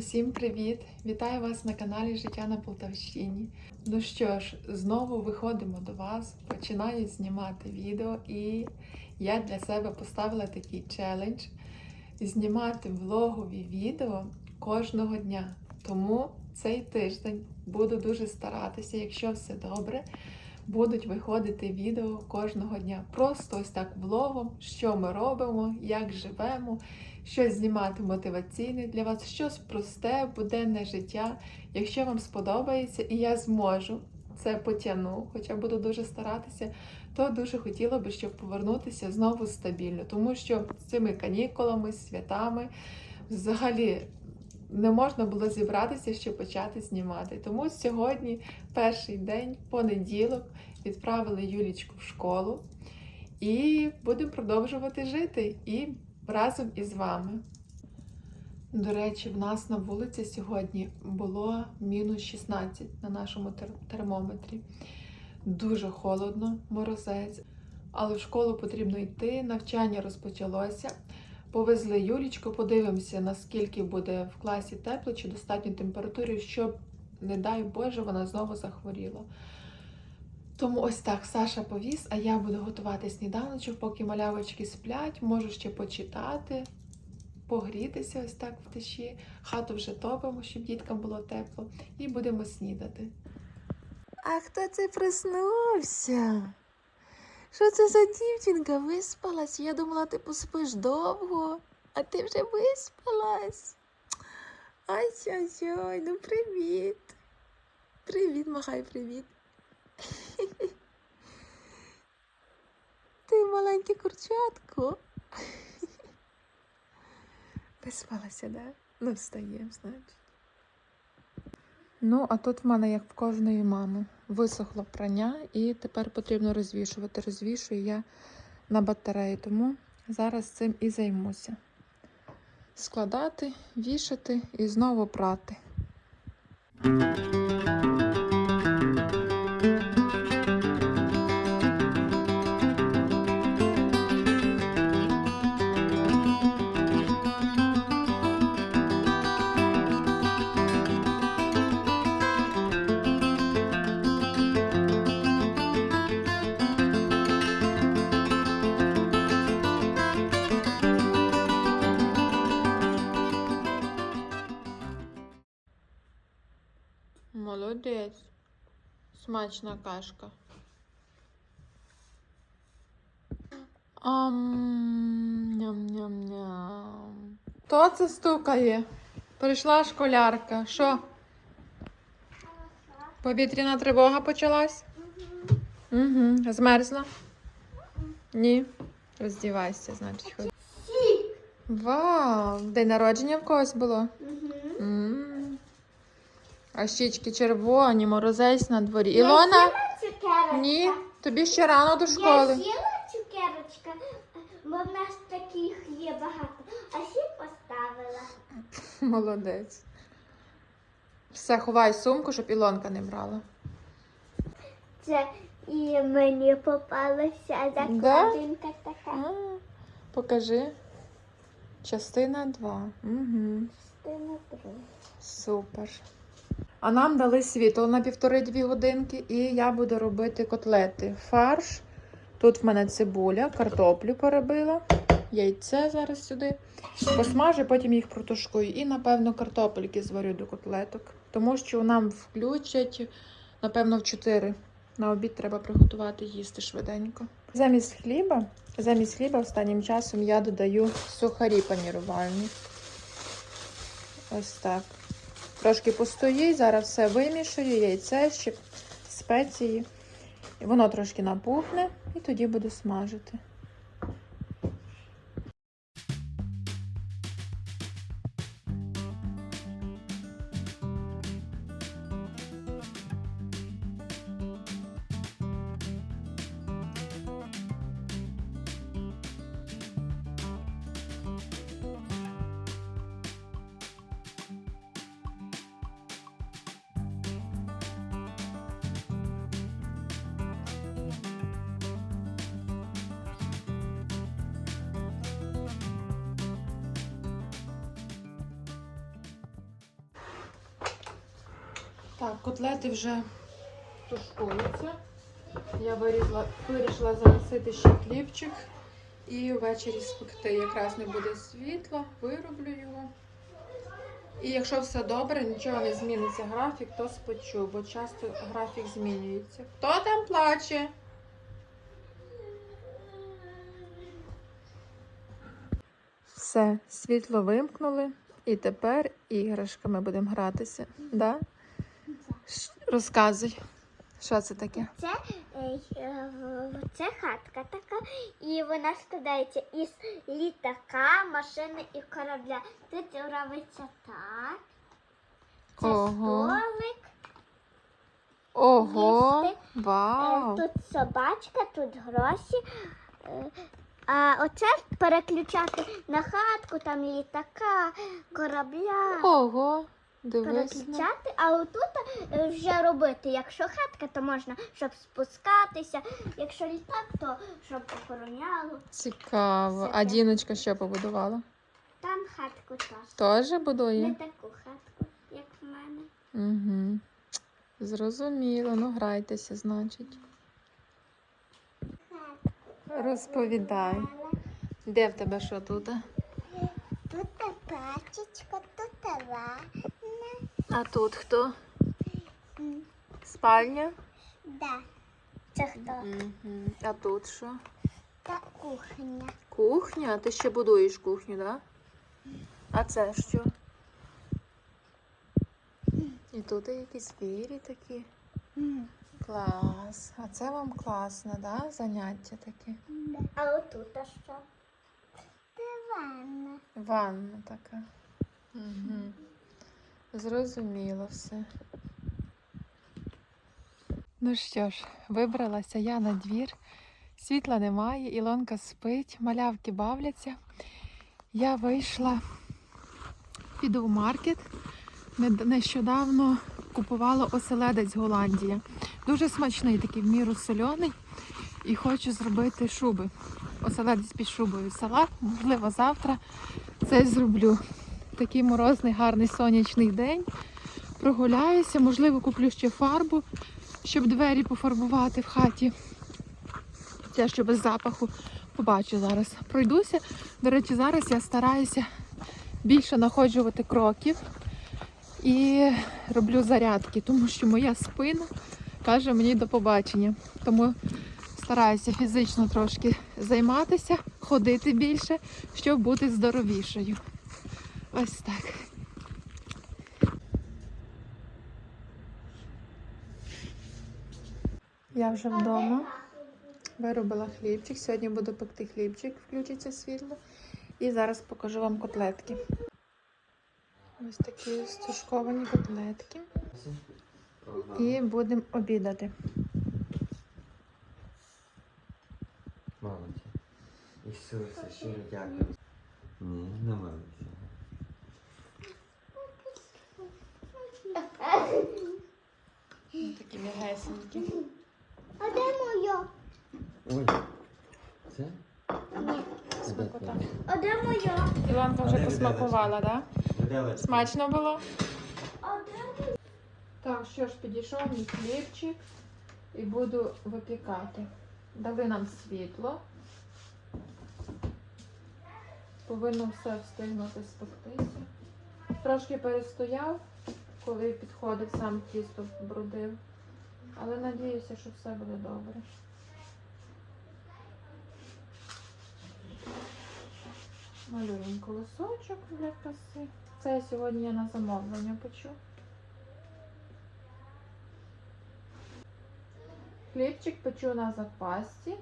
Усім привіт! Вітаю вас на каналі Життя на Полтавщині. Ну що ж, знову виходимо до вас, починаю знімати відео, і я для себе поставила такий челендж знімати влогові відео кожного дня. Тому цей тиждень буду дуже старатися, якщо все добре, будуть виходити відео кожного дня. Просто ось так влогом, що ми робимо, як живемо щось знімати мотиваційне для вас, щось просте, буденне життя. Якщо вам сподобається і я зможу це потягну, хоча буду дуже старатися, то дуже хотіла би, щоб повернутися знову стабільно, тому що з цими канікулами, святами взагалі. Не можна було зібратися, щоб почати знімати. Тому сьогодні перший день, понеділок, відправили Юлічку в школу і будемо продовжувати жити. І разом із вами. До речі, в нас на вулиці сьогодні було мінус 16 на нашому термометрі. Дуже холодно, морозець, але в школу потрібно йти. Навчання розпочалося. Повезли Юлічку, подивимося, наскільки буде в класі тепло чи достатньо температури, щоб, не дай Боже, вона знову захворіла. Тому ось так Саша повіз, а я буду готувати сніданочок, поки малявочки сплять, можу ще почитати, погрітися ось так в тиші. Хату вже топимо, щоб діткам було тепло, і будемо снідати. А хто це проснувся? Що це за дівчинка виспалась? Я думала, ти поспиш довго, а ти вже виспалась. Ай-ой-ой, ну привіт. Привіт, махай, привіт. Ти маленьке курчатко. Виспалася, да? Ну, встаєм, значить. Ну, а тут в мене, як в кожної мами, висохло прання і тепер потрібно розвішувати. Розвішую я на батареї, тому зараз цим і займуся. Складати, вішати і знову прати. Молодець. Смачна кашка. Ам, ням-ням-ням. Хто це стукає? Прийшла школярка. Що? Повітряна тривога почалась? Угу. Змерзла? Ні. Роздівайся, значить, хоч. Вау! День народження в когось було? М. А щічки червоні, морозець на дворі. Ілона? Цукерочка. Ні, тобі ще рано до Я школи. з'їла цукерочка, бо в нас таких є багато. А ще поставила. Молодець. Все, ховай сумку, щоб Ілонка не брала. Це і мені попалася закладинка така. А, покажи. Частина 2. Угу. Ти не друг. Супер. А нам дали світло на півтори-дві годинки, і я буду робити котлети. Фарш. Тут в мене цибуля, картоплю перебила, яйце зараз сюди. Посмажу, потім їх протушкую. І, напевно, картопельки зварю до котлеток. Тому що нам включать, напевно, в 4. На обід треба приготувати їсти швиденько. Замість хліба, замість хліба останнім часом я додаю сухарі панірувальні. Ось так. Трошки постоїть, зараз все вимішую, яйце, ще спеції. Воно трошки напухне, і тоді буду смажити. Так, котлети вже тушкуються. Я вирізла, вирішила замісити ще хлібчик і ввечері спекти. Якраз не буде світла, вироблю його. І якщо все добре, нічого не зміниться графік, то спечу, бо часто графік змінюється. Хто там плаче? Все, світло вимкнули, і тепер іграшками будемо гратися. Да? Розказуй, що це таке? Це, е, е, це хатка така, і вона складається із літака, машини і корабля. Тут робиться так. Це Ого. столик. Ого! Їсти. Е, Вау! Тут собачка, тут гроші. Е, А оце переключати на хатку, там літака, корабля. Ого! Дивись. Переключати, а отут е, вже робити. Якщо хатка, то можна, щоб спускатися. Якщо літак, то щоб охороняло. Цікаво. Все А. Діночка що побудувала? Там хатку теж. Теж Не будує? таку хатку, як в мене. Угу. Зрозуміло, ну грайтеся, значить. Розповідай. Де в тебе що тут? Тут пачечка, тут ванна. А тут хто? Спальня? Да. Це хто? Угу. А тут що? Та кухня. Кухня? Ти ще будуєш кухню, так? Да? А це що? І тут є якісь двері такі. Клас. А це вам класно, да? Заняття таке. А отут а що? Це ванна. Ванна така. Угу. Зрозуміло все. Ну що ж, вибралася я на двір. Світла немає, Ілонка спить, малявки бавляться. Я вийшла, піду в маркет. Нещодавно купувала оселедець Голландія. Дуже смачний, такий в міру соляний. І хочу зробити шуби. Оселедець під шубою салат. Можливо, завтра це зроблю. Такий морозний, гарний сонячний день. Прогуляюся, можливо, куплю ще фарбу, щоб двері пофарбувати в хаті. Це ще без запаху. Побачу зараз. Пройдуся. До речі, зараз я стараюся більше находжувати кроків і роблю зарядки, тому що моя спина каже мені до побачення. Тому стараюся фізично трошки займатися, ходити більше, щоб бути здоровішою. Ось так. Я вже вдома. Виробила хлібчик. Сьогодні буду пекти хлібчик, включиться світло. І зараз покажу вам котлетки. Ось такі стушковані котлетки. І будемо обідати. Молодці. Ісусе, щиро дякую. Ні, не молодці. Такі м'ягесенькі. А де моя? Ой, це? Ні. Смакота. А де моя? Ілонка вже посмакувала, так? Да? Смачно було? А де моя? Так, що ж, підійшов мій хлібчик і буду випікати. Дали нам світло. Повинно все встигнути спектися. Трошки перестояв, коли підходив, сам тісто брудив. Але надіюся, що все буде добре. Малюємо колосочок для краси. Це я сьогодні я на замовлення печу. Хлібчик печу на запасці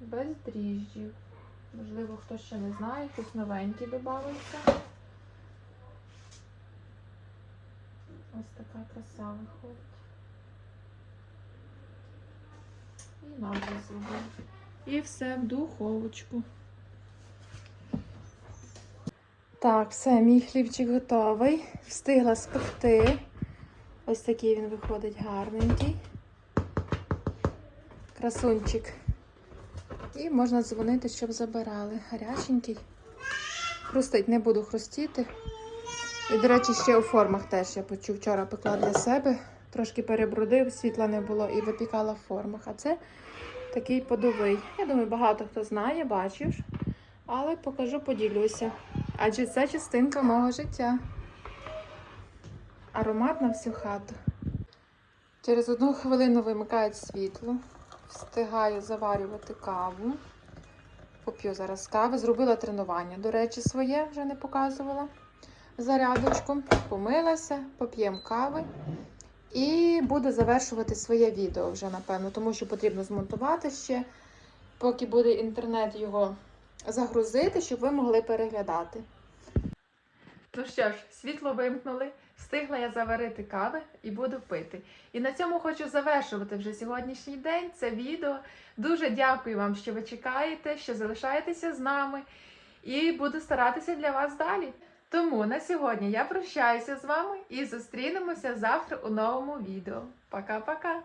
без дріжджів. Можливо, хтось ще не знає, хтось новенький додавався. Ось така краса виходить. І нам вже зробили. І все в духовочку. Так, все, мій хлібчик готовий. Встигла спекти. Ось такий він виходить гарненький. Красунчик. І можна дзвонити, щоб забирали. Гаряченький. Хрустить, не буду хрустіти. І, до речі, ще у формах теж я почув вчора пекла для себе. Трошки перебрудив, світла не було і випікала в формах. А це такий подовий. Я думаю, багато хто знає, бачив. Але покажу, поділюся. Адже це частинка мого життя. Аромат на всю хату. Через одну хвилину вимикають світло. Встигаю заварювати каву. Поп'ю зараз кави. Зробила тренування, до речі, своє вже не показувала. Зарядочку. Помилася, поп'ємо кави. І буду завершувати своє відео вже, напевно, тому що потрібно змонтувати ще, поки буде інтернет його загрузити, щоб ви могли переглядати. Ну що ж, світло вимкнули, встигла я заварити кави і буду пити. І на цьому хочу завершувати вже сьогоднішній день. Це відео. Дуже дякую вам, що ви чекаєте, що залишаєтеся з нами, і буду старатися для вас далі. Тому на сьогодні я прощаюся з вами і зустрінемося завтра у новому відео. Пока-пока!